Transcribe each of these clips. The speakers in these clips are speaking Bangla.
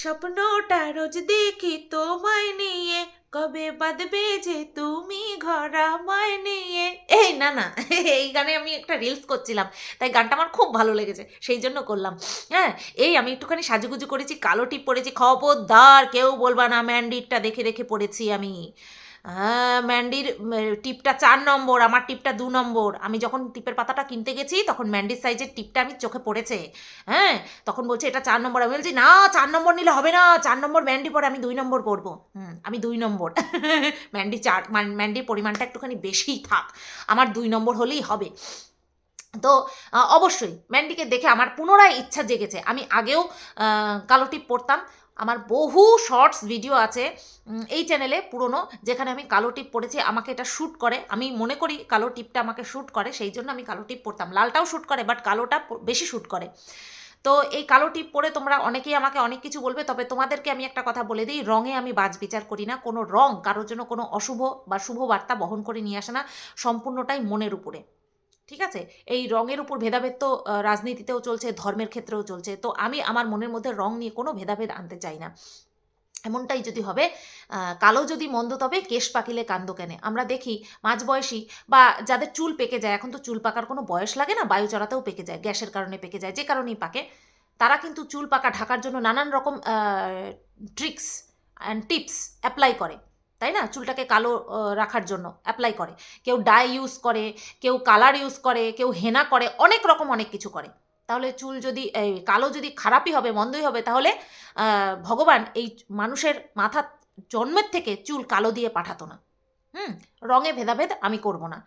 স্বপ্নটা রোজ দেখি তোমায় নিয়ে। কবে বাঁধবে যে তুমি ঘর আমায় নিয়ে? এই, না না, এই গানে আমি একটা রিলস করছিলাম, তাই গানটা আমার খুব ভালো লেগেছে, সেই জন্য করলাম। হ্যাঁ এই আমি একটুখানি সাজুগুজু করেছি, কালো টিপ পরেছি, খবরদার, কেউ বলবা না, ম্যান্ডিটটা দেখে দেখে পড়েছি আমি। হ্যাঁ ম্যান্ডির টিপটা চার নম্বর, আমার টিপটা দু নম্বর। আমি যখন টিপের পাতাটা কিনতে গেছি, তখন ম্যান্ডির সাইজের টিপটা আমি চোখে পড়েছে। হ্যাঁ তখন বলছে, এটা চার নম্বর। আমি বলছি, না, চার নম্বর নিলে হবে না। চার নম্বর ম্যান্ডি পরে আমি দুই নম্বর পরবো। হুম, আমি দুই নম্বর। ম্যান্ডি চার ম্যান্ডির পরিমাণটা একটুখানি বেশিই থাক। আমার দুই নম্বর হলেই হবে। তো অবশ্যই ম্যান্ডিকে দেখে আমার পুনরায় ইচ্ছা জেগেছে। আমি আগেও কালো টিপ পরতাম। আমার বহু শর্টস ভিডিও আছে এই চ্যানেলে পুরনো, যেখানে আমি কালো টিপ পরেছি আমাকে এটা শ্যুট করে। আমি মনে করি কালো টিপটা আমাকে শ্যুট করে, সেই জন্য আমি কালো টিপ পরতাম লালটাও শ্যুট করে বাট কালোটা বেশি শ্যুট করে। তো এই কালো টিপ পরে তোমরা অনেকেই আমাকে অনেক কিছু বলবে, তবে তোমাদেরকে আমি একটা কথা বলে দিই, রঙে আমি বাজ বিচার করি না। কোনো রং কারোর জন্য কোনো অশুভ বা শুভ বার্তা বহন করে নিয়ে আসে না, সম্পূর্ণটাই মনের উপরে। ঠিক আছে? এই রঙের উপর ভেদাভেদ তো রাজনীতিতেও চলছে, ধর্মের ক্ষেত্রেও চলছে। তো আমি আমার মনের মধ্যে রং নিয়ে কোনো ভেদাভেদ আনতে চাই না। এমনটাই যদি হবে কালো যদি মন্দ, তবে কেশ পাকিলে কান্দ কেনে। আমরা দেখি মাঝবয়সী বা যাদের চুল পেকে যায়, এখন তো চুল পাকার কোনো বয়স লাগে না, বায়ু চড়াতেও পেকে যায়, গ্যাসের কারণে পেকে যায়, যে কারণেই পাকে। তারা কিন্তু চুল পাকা ঢাকার জন্য নানান রকম ট্রিক্স অ্যান্ড টিপস অ্যাপ্লাই করে। তাই না? চুলটাকে কালো রাখার জন্য অ্যাপ্লাই করে। কেউ ডাই ইউজ করে, কেউ কালার ইউজ করে, কেউ হেনা করে, অনেক রকম অনেক কিছু করে। তাহলে চুল যদি কালো যদি খারাপই হবে, মন্দই হবে, তাহলে ভগবান এই মানুষের মাথা জন্মের থেকে চুল কালো দিয়ে পাঠাতো না। হুম? রঙে ভেদাভেদ আমি করব না।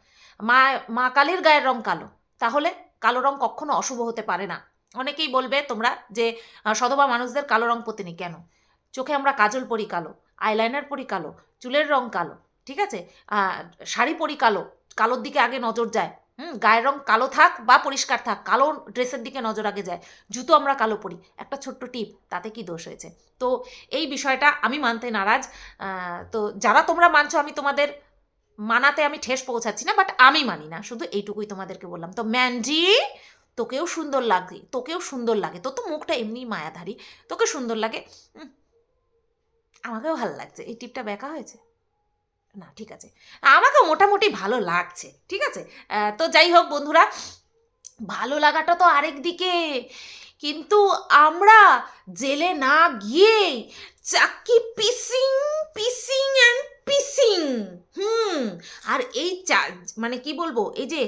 মা মা কালীর গায়ের রং কালো, তাহলে কালো রং কখনো অশুভ হতে পারে না। অনেকেই বলবে তোমরা যে সধবা মানুষদের কালো রং পরতে নেই কেন? চোখে আমরা কাজল পরি কালো আইলাইনার পরি কালো চুলের রং কালো, ঠিক আছে? শাড়ি পরি কালো, কালোর দিকে আগে নজর যায়। হুম, গায়ের রং কালো থাক বা পরিষ্কার থাক, কালো ড্রেসের দিকে নজর আগে যায়। জুতো আমরা কালো পরি। একটা ছোট্ট টিপ, তাতে কি দোষ হয়েছে? তো এই বিষয়টা আমি মানতে নারাজ। তো যারা তোমরা মানছো, আমি তোমাদের মানাতে আমি ঠেস পৌঁছাচ্ছি না, বাট আমি মানি না। শুধু এইটুকুই তোমাদেরকে বললাম। তো ম্যান্ডি তোকেও সুন্দর লাগে তোকেও সুন্দর লাগে। তোর তো মুখটা এমনি মায়াধারী, তোকে সুন্দর লাগে। আমাকেও ভালো লাগছে। এই টিপটা ব্যাকা হয়েছে? না, ঠিক আছে। আমাকে মোটামুটি ভালো লাগছে, ঠিক আছে? তো যাই হোক বন্ধুরা, ভালো লাগাটা তো আরেক দিকে। কিন্তু আমরা জেলে না গিয়ে চাকি পিসিং পিসিং অ্যান্ড পিসিং, হুম, আর এই চা মানে কি বলব, এই যে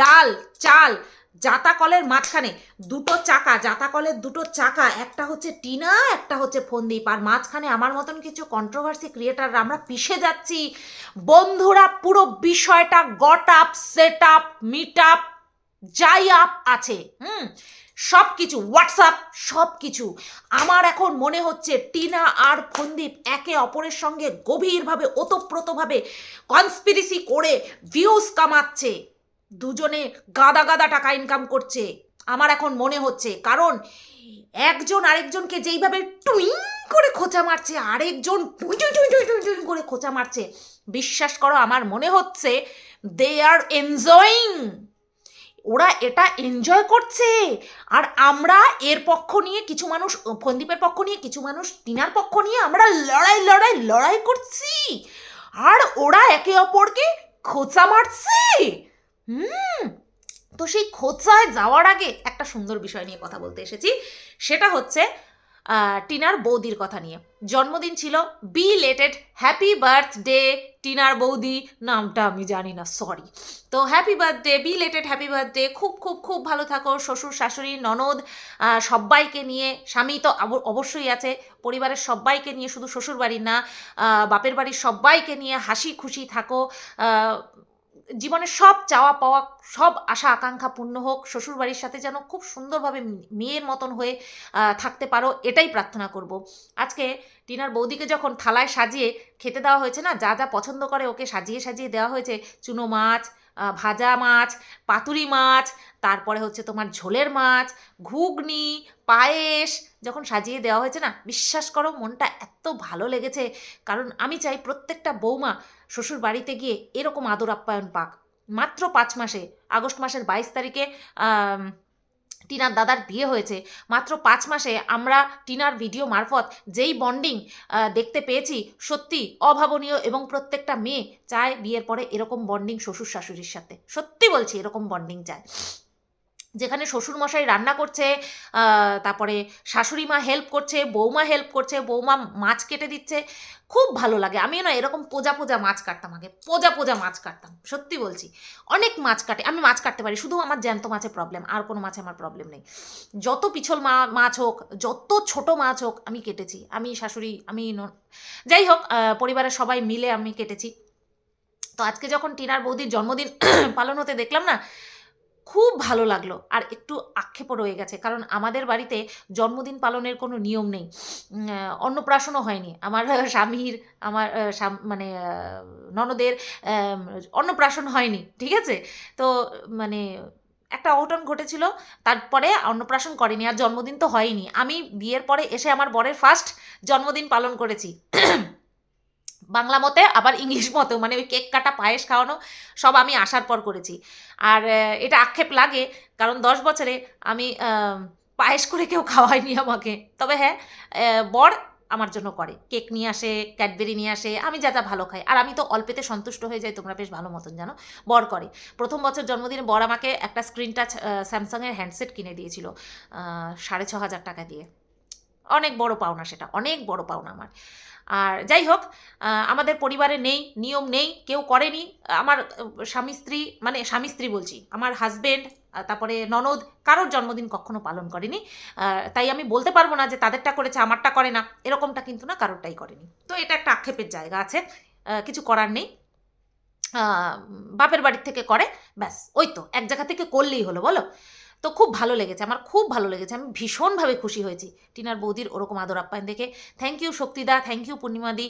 ডাল, চাল জাতা কলের মাঝখানে দুটো চাকা জাতা কলের দুটো চাকা, একটা হচ্ছে টিনা, একটা হচ্ছে ফন্দীপ। আর মাঝখানে আমার মতন কিছু কন্ট্রোভার্সি ক্রিয়েটাররা আমরা পিষে যাচ্ছি। বন্ধুরা, পুরো বিষয়টা got up set up meet up যাই আপ আছে, হুম? সব কিছু হোয়াটসঅ্যাপ সব কিছু আমার এখন মনে হচ্ছে টিনা আর ফন্দীপ একে অপরের সঙ্গে গভীরভাবে, ওতপ্রোতভাবে কনস্পিরেসি করে ভিউজ কামাচ্ছে। দুজনে গাদা গাদা টাকা ইনকাম করছে। আমার এখন মনে হচ্ছে, কারণ একজন আরেকজনকে যেইভাবে টুইং করে খোঁচা মারছে, আরেকজন করে খোঁচা মারছে, বিশ্বাস করো, আমার মনে হচ্ছে দে আর এনজয়িং ওরা এটা এনজয় করছে। আর আমরা এর পক্ষ নিয়ে কিছু মানুষ ফন্দীপের পক্ষ নিয়ে কিছু মানুষ, টিনার পক্ষ নিয়ে আমরা লড়াই লড়াই লড়াই করছি। আর ওরা একে অপরকে খোঁচা মারছে। হুম, তো সেই খোঁচায় যাওয়ার আগে একটা সুন্দর বিষয় নিয়ে কথা বলতে এসেছি। সেটা হচ্ছে টিনার বৌদির কথা নিয়ে। জন্মদিন ছিল বি লেটেড হ্যাপি বার্থডে, টিনার বৌদি, নামটা আমি জানি না, সরি। তো happy birthday, belated happy birthday, খুব খুব খুব ভালো থাকো, শ্বশুর, শাশুড়ি, ননদ সবাইকে নিয়ে, স্বামী তো অব- অবশ্যই আছে, পরিবারের সবাইকে নিয়ে শুধু শ্বশুর বাড়ি না বাপের বাড়ির সবাইকে নিয়ে হাসি খুশি থাকো আহ, জীবনের সব চাওয়া পাওয়া সব আশা আকাঙ্ক্ষা পূর্ণ হোক শ্বশুরবাড়ির সাথে যেন খুব সুন্দরভাবে মেয়ের মতন হয়ে থাকতে পারো এটাই প্রার্থনা করব। আজকে টিনার বৌদিকে যখন থালায় সাজিয়ে খেতে দেওয়া হয়েছে না যা যা পছন্দ করে ওকে সাজিয়ে সাজিয়ে দেওয়া হয়েছে চুনো মাছ ভাজা মাছ পাতুরি মাছ তারপরে হচ্ছে তোমার ঝোলের মাছ ঘুগনি পায়েস যখন সাজিয়ে দেওয়া হয়েছে না বিশ্বাস করো মনটা এত ভালো লেগেছে। কারণ আমি চাই প্রত্যেকটা বৌমা শ্বশুর বাড়িতে গিয়ে এরকম আদর আপ্যায়ন পাক। মাত্র পাঁচ মাসে, আগস্ট মাসের বাইশ তারিখে টিনার দাদার বিয়ে হয়েছে। মাত্র পাঁচ মাসে আমরা টিনার ভিডিও মারফত যেই বন্ডিং দেখতে পেয়েছি, সত্যি অভাবনীয় এবং প্রত্যেকটা মেয়ে চায় বিয়ের পরে এরকম বন্ডিং শ্বশুর শাশুড়ির সাথে। সত্যি বলছি, এরকম বন্ডিং চায়। যেখানে শ্বশুরমশাই রান্না করছে তারপরে শাশুড়ি মা হেল্প করছে, বৌমা হেল্প করছে, বৌমা মাছ কেটে দিচ্ছে, খুব ভালো লাগে। আমিও না এরকম পোজা পোজা মাছ কাটতাম আগে, পোজা পোজা মাছ কাটতাম, সত্যি বলছি। অনেক মাছ কাটে, আমি মাছ কাটতে পারি, শুধু আমার জ্যান্ত মাছে প্রবলেম আর কোনো মাছে আমার প্রবলেম নেই। যত পিছল মা, মাছ হোক, যত ছোট মাছ হোক, আমি কেটেছি। আমি শাশুড়ি, আমি যাই হোক পরিবারের সবাই মিলে আমি কেটেছি। তো আজকে যখন টিনার বৌদির জন্মদিন পালন হতে দেখলাম না খুব ভালো লাগল। আর একটু আক্ষেপও রয়ে গেছে। কারণ আমাদের বাড়িতে জন্মদিন পালনের কোনো নিয়ম নেই। অন্নপ্রাশনও হয়নি। আমার স্বামীর, আমার মানে ননদের অন্নপ্রাশন হয়নি। ঠিক আছে? তো মানে একটা অঘটন ঘটেছিল। তারপরে অন্নপ্রাশন করেনি। আর জন্মদিন তো হয়নি। আমি বিয়ের পরে এসে আমার বরের ফার্স্ট জন্মদিন পালন করেছি। বাংলা মতে, আবার ইংলিশ মতেও। মানে ওই কেক কাটা, পায়েস খাওয়ানো, সব আমি আসার পর করেছি। আর এটা আক্ষেপ লাগে, কারণ দশ বছরে আমি পায়েস করে কেউ খাওয়ায়নি আমাকে। তবে হ্যাঁ বর আমার জন্য করে। কেক নিয়ে আসে, ক্যাডবেরি নিয়ে আসে, আমি যা যা ভালো খাই। আর আমি তো অল্পেতে সন্তুষ্ট হয়ে যাই, তোমরা বেশ ভালো মতন জানো, বর করে। প্রথম বছর জন্মদিনে বর আমাকে একটা স্ক্রিন টাচ স্যামসাংয়ের হ্যান্ডসেট কিনে দিয়েছিল সাড়ে ছ হাজার টাকা দিয়ে। অনেক বড় পাওনা সেটা, অনেক বড় পাওনা আমার। আর যাই হোক আমাদের পরিবারে নেই, নিয়ম নেই, কেউ করেনি। আমার স্বামী স্ত্রী মানে স্বামী স্ত্রী বলছি, আমার হাজবেন্ড তারপরে ননদ, কারোর জন্মদিন কখনো পালন করেনি। তাই আমি বলতে পারব না যে তাদেরটা করেছে, আমারটা করে না। এরকমটা কিন্তু না কারোরটাই করেনি। তো এটা একটা আক্ষেপের জায়গা আছে। কিছু করার নেই। বাপের বাড়ির থেকে করে, ব্যাস, ওই তো, এক জায়গা থেকে করলেই হলো, বলো? তো খুব ভালো লেগেছে, আমার খুব ভালো লেগেছে, আমি ভীষণভাবে খুশি হয়েছি। টিনার বৌদির ওরকম আদর আপ্যায়ন দেখে। থ্যাংক ইউ শক্তিদা থ্যাংক ইউ পূর্ণিমাদি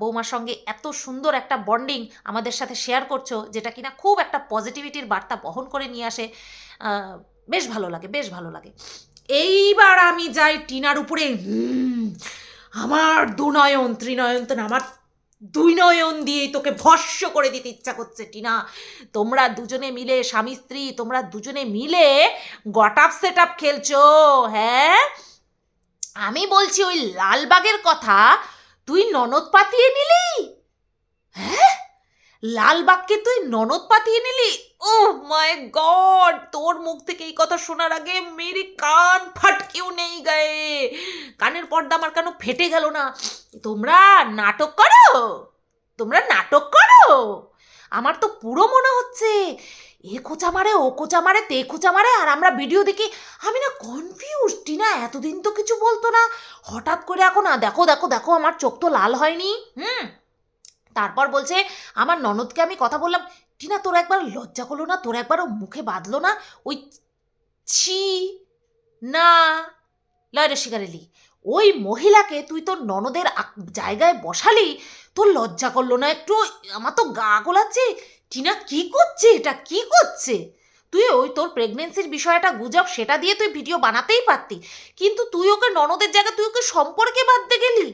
বৌমার সঙ্গে এত সুন্দর একটা বন্ডিং আমাদের সাথে শেয়ার করছ, যেটা কিনা খুব একটা পজিটিভিটির বার্তা বহন করে নিয়ে আসে। বেশ ভালো লাগে, বেশ ভালো লাগে। এইবার আমি যাই টিনার উপরে। আমার দুনয়ন, ত্রিনয়ন, তো আমার দুই নয়ন দিয়েই তোকে ভস্য করে দিতে ইচ্ছা করছে, টিনা। তোমরা দুজনে মিলে স্বামী, স্ত্রী, তোমরা দুজনে মিলে গট আপ সেট আপ খেলছো হ্যাঁ? আমি বলছি ওই লালবাগের কথা তুই ননদ পাতিয়ে নিলি? হ্যাঁ? লালবাগকে তুই ননদ পাতিয়ে নিলি? ও মাই গড তোর মুখ থেকে এই কথা শোনার আগে মেরি কান ফাটকেও নেই গায়ে। কানের পর্দা আমার কেন ফেটে গেল না? তোমরা নাটক করো? তোমরা নাটক করো? আমার তো পুরো মনে হচ্ছে, এ কোচা মারে, ও কোচা মারে, তে কোচা মারে, আর আমরা ভিডিও দেখি, আমি না কনফিউজ টিনা, এতদিন তো কিছু বলতো না। হঠাৎ করে এখন দেখো দেখো দেখো, আমার চোখ তো লাল হয়নি। হুম? তারপর বলছে, আমার ননদকে আমি কথা বললাম, টিনা তোর একবার লজ্জা করল না? তোর একবার ও মুখে বাঁধলো না? ওই ছি, না, লয় রসিকারেলি ওই মহিলাকে তুই তোর ননদের জায়গায় বসালি, তোর লজ্জা করল না? একটু আমার তো গা গোলাচ্ছে। টিনা কি করছে এটা? কি করছে? তুই ওই তোর প্রেগনেন্সির বিষয়টা গুজব, সেটা দিয়ে তুই ভিডিও বানাতেই পারতি। কিন্তু তুই ওকে ননদের জায়গায়, তুই ওকে সম্পর্কে বাঁধতে গেলি।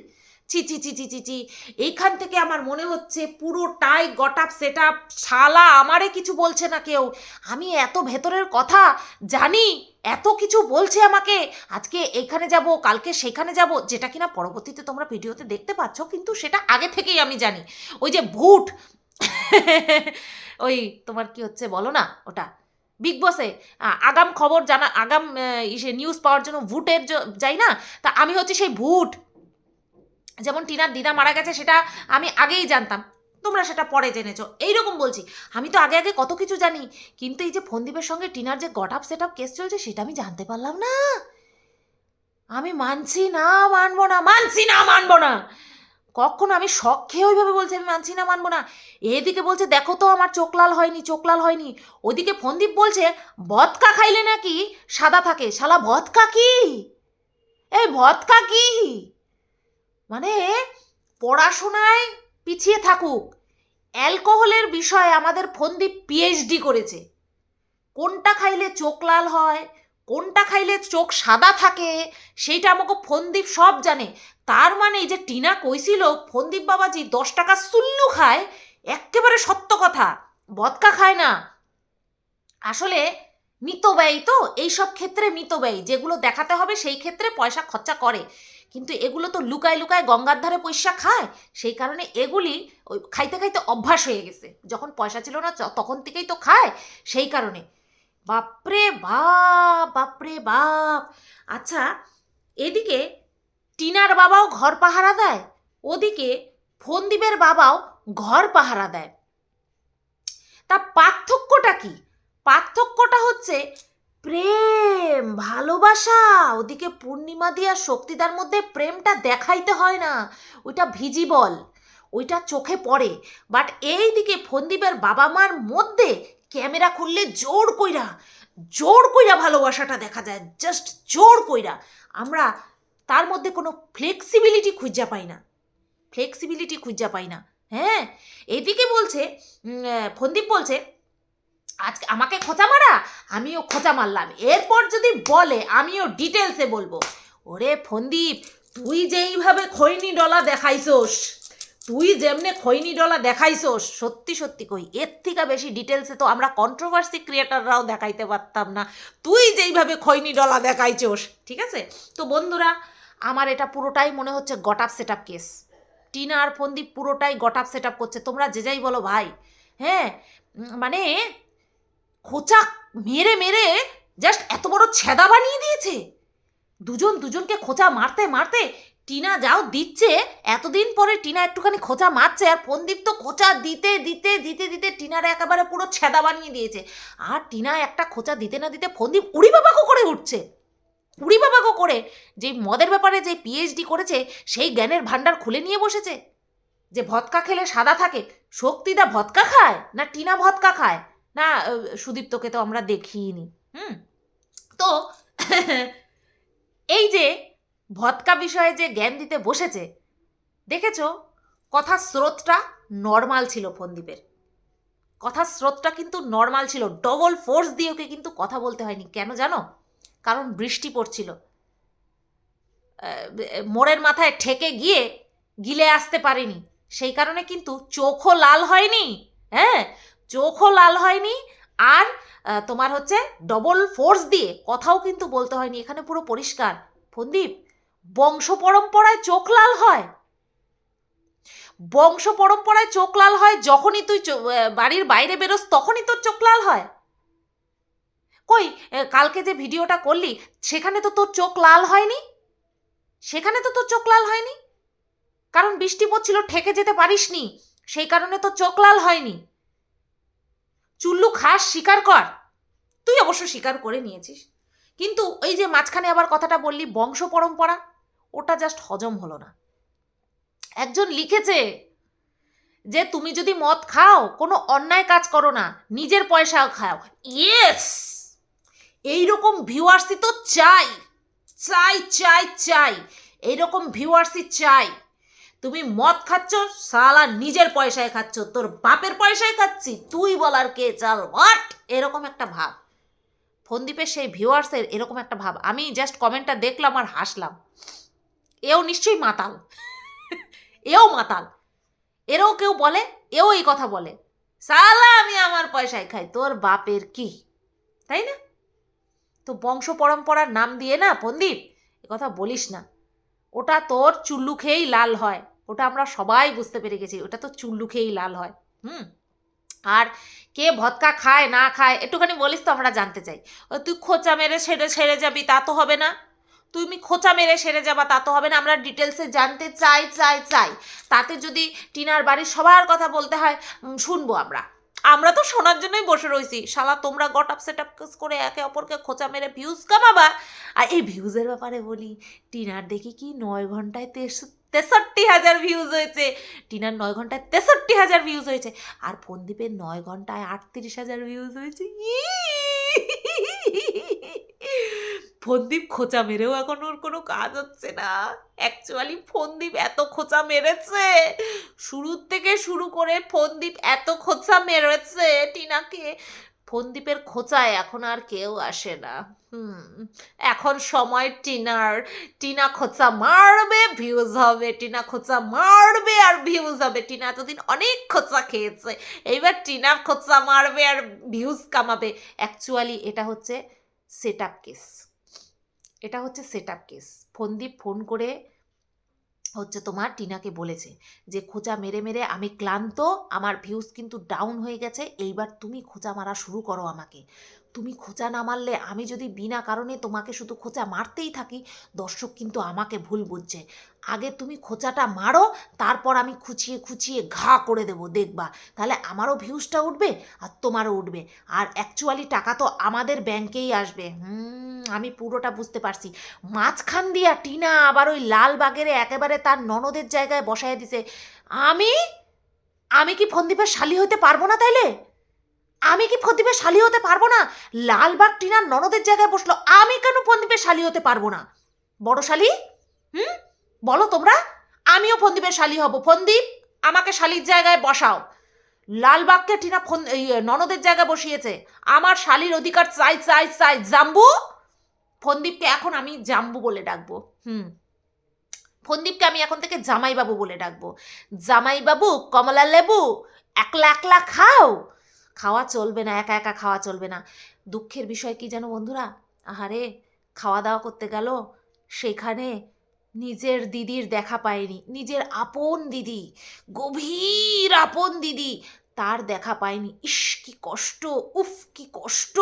চি চি চি চি চি চি। এইখান থেকে আমার মনে হচ্ছে পুরোটাই গট আপ সেট আপ শালা আমারে কিছু বলছে না কেউ। আমি এত ভেতরের কথা জানি, এত কিছু বলছে আমাকে। আজকে এখানে যাব, কালকে সেখানে যাব, যেটা কিনা পরবর্তীতে তোমরা ভিডিওতে দেখতে পাচ্ছ, কিন্তু সেটা আগে থেকেই আমি জানি। ওই যে ভুট ওই তোমার কি হচ্ছে বলো না, ওটা। বিগ বসে আগাম খবর জানা, আগাম ইসে নিউজ পাওয়ার জন্য ভুটের যাই না? তা আমি হচ্ছে সেই ভুট যেমন টিনার দিদা মারা গেছে সেটা আমি আগেই জানতাম। তোমরা সেটা পরে জেনেছো। এইরকম বলছি। আমি তো আগে আগে কত কিছু জানি। কিন্তু এই যে ফন্দীপের সঙ্গে টিনার যে got up set up case চলছে, সেটা আমি জানতে পারলাম না। আমি মানছি না, মানবো না, মানছি না, মানবো না। কখনো আমি শখ খেয়ে ওইভাবে বলছে, আমি মানছি না, মানবো না। এদিকে বলছে, দেখো তো, আমার চোখ লাল হয়নি, চোখ লাল হয়নি। ওদিকে ফন্দীপ বলছে, ভদকা খাইলে নাকি সাদা থাকে, শালা ভদকা কি? এই ভদকা কি? মানে পড়াশোনায় পিছিয়ে থাকুক। অ্যালকোহলের বিষয়ে আমাদের ফন্দীপ পিএইচডি করেছে। কোনটা খাইলে চোখ লাল হয়, কোনটা খাইলে চোখ সাদা থাকে, সেইটা আমাকে ফন্দীপ সব জানে। তার মানে এই যে টিনা কইছিল, ফন্দীপ বাবাজি দশ টাকা সুল্লু খায়, এক্কেবারে সত্য কথা, বদকা খায় না। আসলে মিতব্যয়ী তো, এইসব ক্ষেত্রে মিতব্যয়ী যেগুলো দেখাতে হবে সেই ক্ষেত্রে পয়সা খরচা করে। কিন্তু এগুলো তো লুকায় লুকায় গঙ্গার ধারে পয়সা খায়। সেই কারণে এগুলি ওই খাইতে খাইতে অভ্যাস হয়ে গেছে। যখন পয়সা ছিল না তখন থেকেই তো খায়। সেই কারণে। বাপরে বাপ বাপরে বাপ। আচ্ছা এদিকে টিনার বাবাও ঘর পাহারা দেয়, ওদিকে ফন্দীপের বাবাও ঘর পাহারা দেয়। তা পার্থক্যটা কি? পার্থক্যটা হচ্ছে প্রেম, ভালোবাসা। ওদিকে পূর্ণিমা দিয়া শক্তিদার মধ্যে প্রেমটা দেখাইতে হয় না। ওইটা ভিজিবল ওইটা চোখে পড়ে। বাট এই দিকে ফন্দীপের বাবা মার মধ্যে ক্যামেরা খুললে জোর কইরা জোর কইরা ভালোবাসাটা দেখা যায়। জাস্ট জোর কইরা। আমরা তার মধ্যে কোনো ফ্লেক্সিবিলিটি খুঁজা পাই না। ফ্লেক্সিবিলিটি খুঁজা পাই না। হ্যাঁ? এদিকে বলছে ফন্দীপ বলছে আজকে আমাকে খোঁচা মারা? আমিও খোঁচা মারলাম। এরপর যদি বলে, আমিও ডিটেলসে বলব। ওরে ফন্দীপ, তুই যেইভাবে খৈনি ডলা দেখাইছোস, তুই যেমনে খৈনি ডলা দেখাইছোস, সত্যি সত্যি কই, এর থেকে বেশি ডিটেলসে তো আমরা কন্ট্রোভার্সি ক্রিয়েটাররাও দেখাইতে পারতাম না। তুই যেইভাবে খৈনি ডলা দেখাইছোস, ঠিক আছে? তো বন্ধুরা, আমার এটা পুরোটাই মনে হচ্ছে got up set up case Tina আর ফন্দীপ পুরোটাই গট আপ সেট আপ করছে। তোমরা যে যাই বলো ভাই। হ্যাঁ মানে খোঁচা মেরে মেরে জাস্ট এত বড় ছেদা বানিয়ে দিয়েছে। দুজন দুজনকে খোঁচা মারতে মারতে টিনা যাও দিচ্ছে, এতদিন পরে টিনা একটুখানি খোঁচা মারছে আর ফন্দীপ তো খোঁচা দিতে দিতে দিতে দিতে টিনার একেবারে পুরো ছেদা বানিয়ে দিয়েছে। আর টিনা একটা খোঁচা দিতে না দিতে ফন্দীপ উড়ি বাবাকো করে উঠছে। উড়ি বাবাকো করে যে মদের ব্যাপারে যে পিএইচডি করেছে, সেই জ্ঞানের ভাণ্ডার খুলে নিয়ে বসেছে। যে ভদকা খেলে সাদা থাকে শক্তিদা ভদকা খায় না টিনা ভদকা খায়? না সুদীপ্তকে তো আমরা দেখিনি হুম? তো এই যে ভদকা বিষয়ে যে জ্ঞান দিতে বসেছে, দেখেছ? কথার স্রোতটা নর্মাল ছিল ফন্দীপের। কথার স্রোতটা কিন্তু নর্মাল ছিল। ডবল ফোর্স দিয়ে ওকে কিন্তু কথা বলতে হয়নি। কেন জানো? কারণ বৃষ্টি পড়ছিল। মোড়ের মাথায় ঠেকে গিয়ে গিলে আসতে পারেনি। সেই কারণে কিন্তু চোখও লাল হয়নি। হ্যাঁ? চোখও লাল হয়নি আর তোমার হচ্ছে ডবল ফোর্স দিয়ে কথাও কিন্তু বলতে হয়নি, এখানে পুরো পরিষ্কার। ফন্দীপ বংশ পরম্পরায় চোখ লাল হয়। বংশ পরম্পরায় চোখ লাল হয়, যখনই তুই বাড়ির বাইরে বেরোস, তখনই তোর চোখ লাল হয়। কই কালকে যে ভিডিওটা করলি, সেখানে তো তোর চোখ লাল হয়নি? সেখানে তো তোর চোখ লাল হয়নি? কারণ বৃষ্টি পড়ছিল, ঠেকে যেতে পারিসনি, সেই কারণে তো চোখ লাল হয়নি। চুল্লু খাস স্বীকার কর। তুই অবশ্য স্বীকার করে নিয়েছিস। কিন্তু ওই যে মাঝখানে আবার কথাটা বললি, বংশ পরম্পরা, ওটা জাস্ট হজম হলো না। একজন লিখেছে যে, তুমি যদি মদ খাও, কোনো অন্যায় কাজ করো না, নিজের পয়সাও খাও। ইয়েস এইরকম ভিউয়ার্সই তো চাই। চাই চাই চাই। এইরকম ভিউয়ার্সই চাই। তুমি মদ খাচ্ছ সালা নিজের পয়সায় খাচ্ছ, তোর বাপের পয়সায় খাচ্ছি, তুই বলার কে চাল হোয়াট এরকম একটা ভাব। ফন্দীপের সেই ভিউয়ার্সের এরকম একটা ভাব। আমি জাস্ট কমেন্টটা দেখলাম আর হাসলাম। এও নিশ্চয়ই মাতাল। এও মাতাল। এরও কেউ বলে, এও এই কথা বলে। সালা আমি আমার পয়সায় খাই, তোর বাপের কি? তাই না? তো বংশ পরম্পরার নাম দিয়ে না পন্দীপ কথা বলিস না। ওটা তোর চুল্লু খেয়েই লাল হয়। ওটা আমরা সবাই বুঝতে পেরে গেছি, ওটা তো চুল্লু খেয়েই লাল হয়। হুম? আর কে ভদকা খায়, না খায়, একটুখানি বলিস তো, আমরা জানতে চাই। তুই খোঁচা মেরে সেরে সেরে যাবি, তা তো হবে না। তুমি খোঁচা মেরে সেরে যাবা, তা তো হবে না। আমরা ডিটেলসে জানতে চাই চাই চাই। তাতে যদি টিনার বাড়ির সবার কথা বলতে হয় শুনব আমরা। আমরা তো শোনার জন্যই বসে রয়েছি শালা, তোমরা গট আপ সেট আপ করে একে অপরকে খোঁচা মেরে ভিউজ কামাবা? আর এই ভিউজের ব্যাপারে বলি, টিনার দেখি কি নয় ঘন্টায় তেষ- তেষট্টি হাজার ভিউজ হয়েছে। টিনার নয় ঘন্টায় তেষট্টি হাজার ভিউজ হয়েছে। আর ফন্দীপের নয় ঘন্টায় আটত্রিশ হাজার ভিউজ হয়েছে। ফোনদীপ খোঁচা মেরেও এখন ওর কোনো কাজ হচ্ছে না। অ্যাকচুয়ালি ফন্দীপ এত খোঁচা মেরেছে। শুরুর থেকে শুরু করে ফন্দীপ এত খোঁচা মেরেছে টিনাকে। ফন্দীপের খোঁচায় এখন আর কেউ আসে না। হুম, এখন সময় টিনার। টিনা খোঁচা মারবে ভিউজ হবে। টিনা খোঁচা মারবে আর ভিউজ হবে। টিনা এতদিন অনেক খোঁচা খেয়েছে। এইবার টিনা খোঁচা মারবে আর ভিউজ কামাবে। অ্যাকচুয়ালি এটা হচ্ছে সেট আপ কেস এটা হচ্ছে set up case Fandip phone করে হচ্ছে তোমার টিনাকে বলেছে যে, খোঁচা মেরে মেরে আমি ক্লান্ত, আমার ভিউজ কিন্তু ডাউন হয়ে গেছে, এইবার তুমি খোঁচা মারা শুরু করো আমাকে। তুমি খোঁচা না মারলে আমি যদি বিনা কারণে তোমাকে শুধু খোঁচা মারতেই থাকি, দর্শক কিন্তু আমাকে ভুল বুঝছে। আগে তুমি খোঁচাটা মারো, তারপর আমি খুচিয়ে খুচিয়ে ঘা করে দেবো, দেখবা। তাহলে আমারও ভিউজটা উঠবে আর তোমারও উঠবে। আর অ্যাকচুয়ালি টাকা তো আমাদের ব্যাংকেই আসবে। হুম, আমি পুরোটা বুঝতে পারছি। মাঝখান দিয়া টিনা আবার ওই লালবাগের একেবারে তার ননদের জায়গায় বসায় দিছে। আমি? আমি কি ফন্দীপের শালি হইতে পারব না তাইলে? আমি কি ফন্দীপের শালি হতে পারব না? লালবাগ টিনার ননদের জায়গায় বসল। আমি কেন ফন্দীপের শালি হতে পারব না? বড় শালি? হুম? বলো তোমরা। আমিও ফন্দীপের শালি হব। ফন্দীপ আমাকে শালির জায়গায় বসাও। লালবাগকে টিনা ফন ননদের জায়গায় বসিয়েছে। আমার শালির অধিকার চাই চাই চাই। জাম্বু? ফন্দীপকে এখন আমি জাম্বু বলে ডাকবো। হুম। ফন্দীপকে আমি এখন থেকে জামাইবাবু বলে ডাকবো। জামাইবাবু কমলা লেবু একলা একলা খাও। খাওয়া চলবে না, একা একা খাওয়া চলবে না। দুঃখের বিষয় কি যেন বন্ধুরা? আহারে খাওয়া দাওয়া করতে গেল, সেখানে নিজের দিদির দেখা পায়নি নিজের আপন দিদি, গভীর আপন দিদি তার দেখা পায়নি ইস, কি কষ্ট, উফ, কি কষ্ট।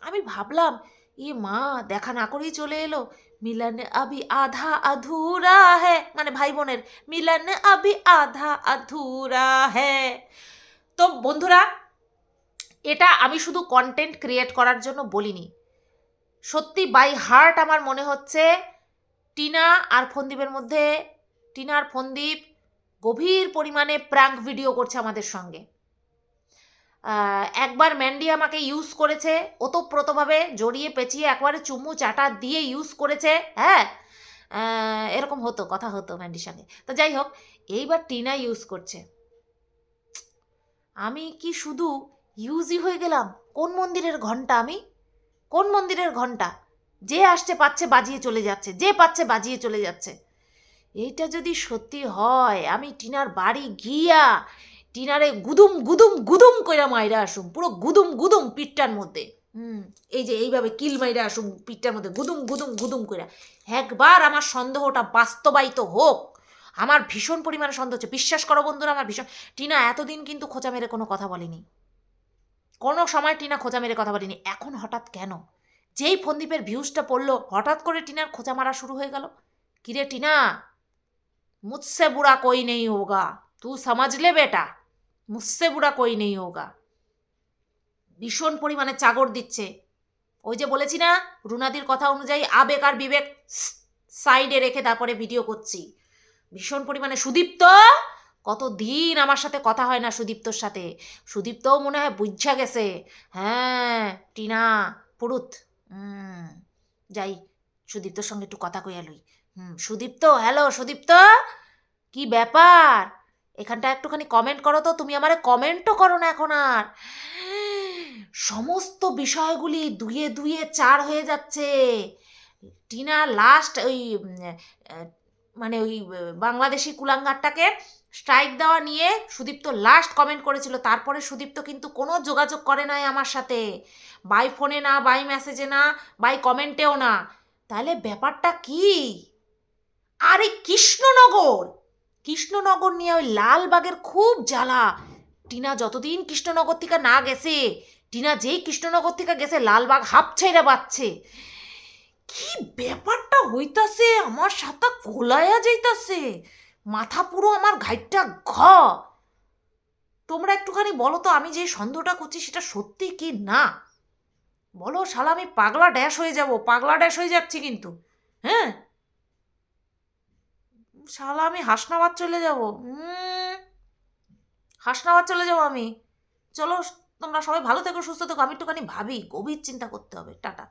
আমি ভাবলাম ইয়ে মা, দেখা না করেই চলে এলো। মিলন আবি আধা আধুরা হ্যাঁ মানে ভাই বোনের, মিলন আবি আধা আধুরা হ্যাঁ তো বন্ধুরা এটা আমি শুধু কন্টেন্ট ক্রিয়েট করার জন্য বলিনি। সত্যি বাই হার্ট আমার মনে হচ্ছে টিনা আর ফন্দীপের মধ্যে, টিনা আর ফন্দীপ গভীর পরিমাণে প্র্যাঙ্ক ভিডিও করছে আমাদের সঙ্গে। একবার ম্যান্ডি আমাকে ইউজ করেছে, ওতপ্রোতভাবে জড়িয়ে পেঁচিয়ে একবারে চুমু চাটা দিয়ে ইউজ করেছে হ্যাঁ? এরকম হতো, কথা হতো ম্যান্ডির সঙ্গে। তো যাই হোক, এইবার টিনা ইউজ করছে। আমি কি শুধু ইউজই হয়ে গেলাম। কোন মন্দিরের ঘণ্টা আমি? কোন মন্দিরের ঘণ্টা? যে আসছে পাচ্ছে বাজিয়ে চলে যাচ্ছে, যে পাচ্ছে বাজিয়ে চলে যাচ্ছে। এইটা যদি সত্যি হয়, আমি টিনার বাড়ি গিয়া টিনারে গুদুম গুদুম গুদুম কইরা মাইরা আসুম, পুরো গুদুম গুদুম পিঠটার মধ্যে। হুম, এই যে এইভাবে কিল মাইরা আসুম পিঠটার মধ্যে, গুদুম গুদুম গুদুম কইরা। একবার আমার সন্দেহটা বাস্তবায়িত হোক, আমার ভীষণ পরিমাণে সন্দেহ হচ্ছে। বিশ্বাস করো বন্ধুরা, আমার ভীষণ টিনা এতদিন কিন্তু খোঁচা মেরে কোনো কথা বলেনি। কোনো সময় টিনা খোঁচা মেরে কথা বলেনি। এখন হঠাৎ কেন? যেই ফন্দীপের ভিউজটা পড়ল, হঠাৎ করে টিনার খোঁচা মারা শুরু হয়ে গেল। কিরে টিনা? মুঝসে বুড়া কই নেই হোগা তু সমাজ লে বেটা। মুঝসে বুড়া কই নেই হোগা ভীষণ পরিমাণে চাগর দিচ্ছে। ওই যে বলেছি না, রুনাদির কথা অনুযায়ী আবেগ আর বিবেক সাইডে রেখে তারপরে ভিডিও করছি। ভীষণ পরিমাণে সুদীপ্ত কত দিন আমার সাথে কথা হয় না সুদীপ্তর সাথে? সুদীপ্তও মনে হয় বুঝা গেছে। হ্যাঁ টিনা, পুরুত। হুম, যাই, সুদীপ্তর সঙ্গে একটু কথা কইয়া লই। হুম, সুদীপ্ত, হ্যালো, সুদীপ্ত? কি ব্যাপার? এখানটা একটুখানি কমেন্ট করো তো, তুমি আমারে কমেন্টও করো না এখন আর। সমস্ত বিষয়গুলি দুয়ে দুয়ে চার হয়ে যাচ্ছে। টিনা লাস্ট ওই মানে ওই বাংলাদেশি কুলাঙ্গারটাকে স্ট্রাইক দেওয়া নিয়ে সুদীপ্ত লাস্ট কমেন্ট করেছিল। তারপরে সুদীপ্ত কিন্তু কোনো যোগাযোগ করে নাই আমার সাথে। বাই ফোনে না বাই মেসেজে না বাই কমেন্টেও না। তাহলে ব্যাপারটা কি? আরে কৃষ্ণনগর! কৃষ্ণনগর নিয়ে ওই লালবাগের খুব জ্বালা। টিনা যতদিন কৃষ্ণনগর থেকে না গেছে, টিনা যেই কৃষ্ণনগর থেকে গেছে, লালবাগ হাফ ছেড়ে বাচ্ছে। কি ব্যাপারটা হইতাছে? আমার সাথে কোলায়া যাইতাছে। মাথা পুরো আমার ঘাইটটা ঘ। তোমরা একটুখানি বলো তো, আমি যে সন্দেহটা করছি সেটা সত্যি কি না? বলো শালা, আমি পাগলা ড্যাশ হয়ে যাব, পাগলা ড্যাশ হয়ে যাচ্ছি কিন্তু। হ্যাঁ? শালা, আমি হাসনাবাদ চলে যাব। হাসনাবাদ চলে যাব আমি। চলো, তোমরা সবাই ভালো থেকো, সুস্থ থেকো, আমি একটুখানি ভাবি, গভীর চিন্তা করতে হবে। টাটা।